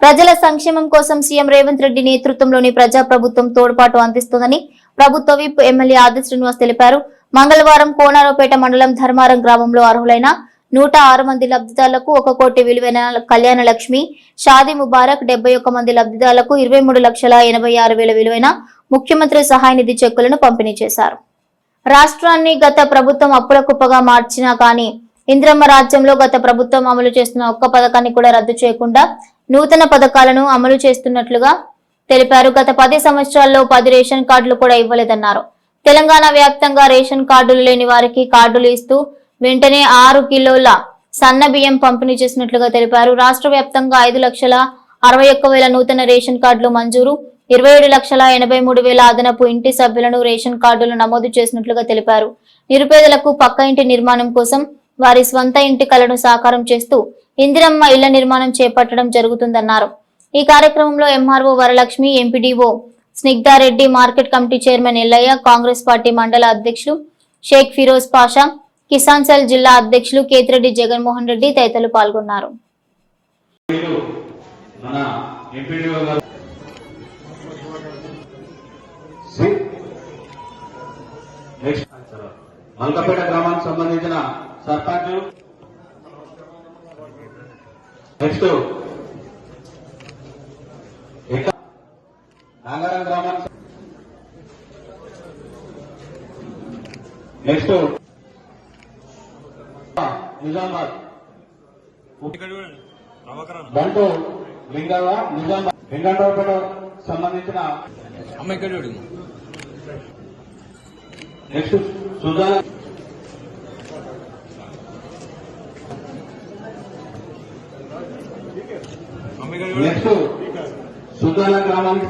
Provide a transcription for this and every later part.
ప్రజల సంక్షేమం కోసం సీఎం రేవంత్ రెడ్డి నేతృత్వంలోని ప్రజా ప్రభుత్వం తోడ్పాటు అందిస్తోందని ప్రభుత్వ విప్ ఎమ్మెల్యే ఆది శ్రీనివాస్ తెలిపారు. మంగళవారం కోనారోపేట మండలం ధర్మారం గ్రామంలో అర్హులైన నూట ఆరు మంది లబ్ధిదారులకు ఒక కోటి విలువైన కళ్యాణ లక్ష్మి షాదీ ముబారక్ డెబ్బై ఒక్క మంది లబ్ధిదారులకు ఇరవై మూడు లక్షల ఎనభై ఆరు వేల విలువైన ముఖ్యమంత్రి సహాయ నిధి చెక్కులను పంపిణీ చేశారు. రాష్ట్రాన్ని గత ప్రభుత్వం అప్పుల కుప్పగా మార్చినా కానీ ఇంద్రమ్మ రాజ్యంలో గత ప్రభుత్వం అమలు చేస్తున్న ఒక్క పథకాన్ని కూడా రద్దు చేయకుండా నూతన పథకాలను అమలు చేస్తున్నట్లుగా తెలిపారు. గత పది సంవత్సరాల్లో పది రేషన్ కార్డులు కూడా ఇవ్వలేదన్నారు. తెలంగాణ వ్యాప్తంగా రేషన్ కార్డులు లేని వారికి కార్డులు ఇస్తూ వెంటనే ఆరు కిలోల సన్న బియ్యం పంపిణీ చేసినట్లుగా తెలిపారు. రాష్ట్ర వ్యాప్తంగా ఐదు లక్షల అరవై ఒక్క వేల నూతన రేషన్ కార్డులు మంజూరు. ఇరవై ఏడు లక్షల ఎనభై మూడు వేల అదనపు ఇంటి సభ్యులను రేషన్ కార్డులు నమోదు చేసినట్లుగా తెలిపారు. నిరుపేదలకు పక్క ఇంటి నిర్మాణం కోసం వారి స్వంత ఇంటి కలను సాకారం చేస్తూ ఇందిరమ్మ ఇళ్ళ నిర్మాణం చేపట్టడం జరుగుతుందన్నారు. ఈ కార్యక్రమంలో MRO Varalakshmi MPDO Snigdha Reddy market committee chairman Yellaiah Congress party మండల అధ్యక్షులు షేక్ ఫిరోజ్ పాషా కిసాన్ సెల్ జిల్లా అధ్యక్షులు కేతిరెడ్డి జగన్మోహన్ రెడ్డి తదితరులు పాల్గొన్నారు. మల్కపేట గ్రామానికి సంబంధించిన సర్పంచ్ నెక్స్ట్ నాగారం గ్రామానికి నెక్స్ట్. నిజామాబాద్. బంటు లింగవ నిజామాబాద్. లింగంరావుపేట సంబంధించిన నెక్స్ట్ సుజాల నెక్స్ట్ సుజాల గ్రామానికి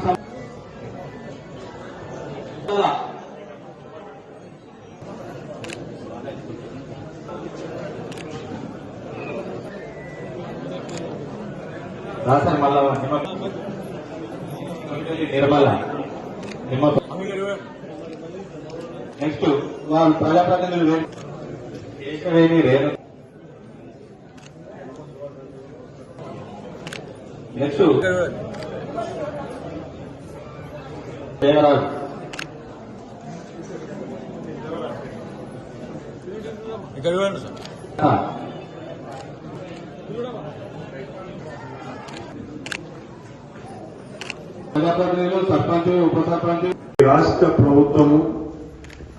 రాసాను మళ్ళా నిమ్మ నిర్మల. నిమ్మ నెక్స్ట్ వాళ్ళు ప్రజాప్రతినిధులు కేశవేణి రేణు నెక్స్ట్ ఇక్కడ చూడు దేవరాజు. ఇక్కడ చూడండి సార్ ఆ. ప్రజాప్రతినిధులు సర్పంచ్ ఉప సర్పంచ్ రాష్ట్ర ప్రభుత్వము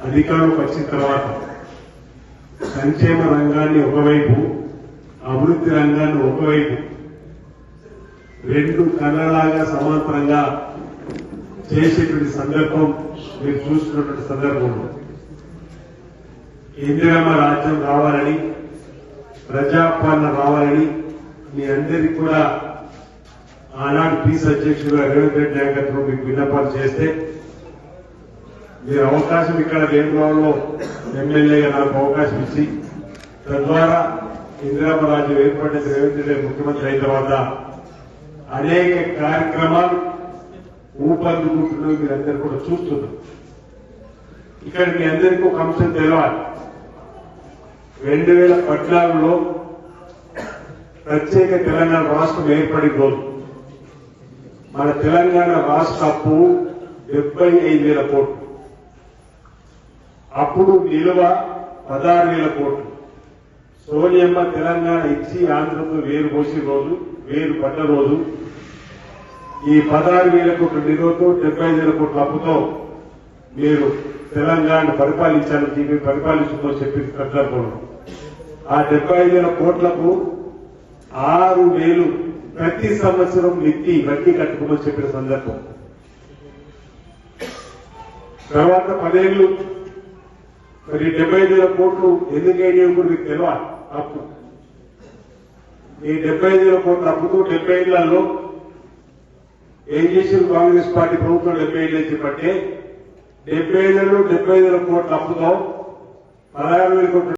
అధికారంలోకి వచ్చిన తర్వాత సంక్షేమ రంగాన్ని ఒకవైపు అభివృద్ధి రంగాన్ని ఒకవైపు రెండు కళ్ళలాగా సమాంతరంగా చేసేటువంటి సందర్భం మీరు చూస్తున్నటువంటి సందర్భం ఇందిరమ్మ రాజ్యం రావాలని ప్రజాపాలన రావాలని మీ అందరికీ కూడా ఆనాడు పీస్ అధ్యక్షుడు రేవంత్ రెడ్డి నాయకత్వం మీకు విన్నపాలు చేస్తే మీరు అవకాశం ఇక్కడ వేములవాడలో ఎమ్మెల్యేగా నాకు అవకాశం ఇచ్చి తద్వారా ఇందిరామ రాజ్యం ఏర్పడిన రేవంత్ రెడ్డి ముఖ్యమంత్రి అయిన తర్వాత అనేక కార్యక్రమాలు ఊపందుకుంటున్నవి మీరందరూ కూడా చూస్తున్నారు ఇక్కడ మీ అందరికీ ఒక అంశం తెలవాలి. రెండు వేల పద్నాలుగులో ప్రత్యేక తెలంగాణ రాష్ట్రం ఏర్పడిన రోజు మన తెలంగాణ రాష్ట్ర అప్పు డెబ్బై ఐదు వేల కోట్లు. అప్పుడు నిలువ పదహారు వేల కోట్లు. సోనియమ్మ తెలంగాణ ఇచ్చి ఆంధ్రతో వేరు పోసిన రోజు వేరు పడ్డ రోజు ఈ పదహారు వేల కోట్ల నిధులతో డెబ్బై ఐదు వేల కోట్ల అప్పుతో మీరు తెలంగాణ పరిపాలించాలని చెప్పి పరిపాలిస్తుందో చెప్పి సందర్భంలో ఆ డెబ్బై ఐదు వేల కోట్లకు ఆరు వేలు ప్రతి సంవత్సరం నెత్తి వడ్డీ కట్టుకోమని చెప్పిన సందర్భం. తర్వాత పదేళ్ళు మరి డెబ్బై ఐదు వేల కోట్లు ఎందుకు అయినాయో కూడా మీకు తెలియాలి అప్పు ఈ డెబ్బై ఐదు వేల కోట్ల అప్పుతో డెబ్బై ఏళ్ళలో ఏం చేసింది కాంగ్రెస్ పార్టీ ప్రభుత్వం డెబ్బై ఏళ్ళు చెప్పంటే డెబ్బై ఏళ్ళలో డెబ్బై ఐదు వేల కోట్ల అప్పుతో పదహారు వేల కోట్ల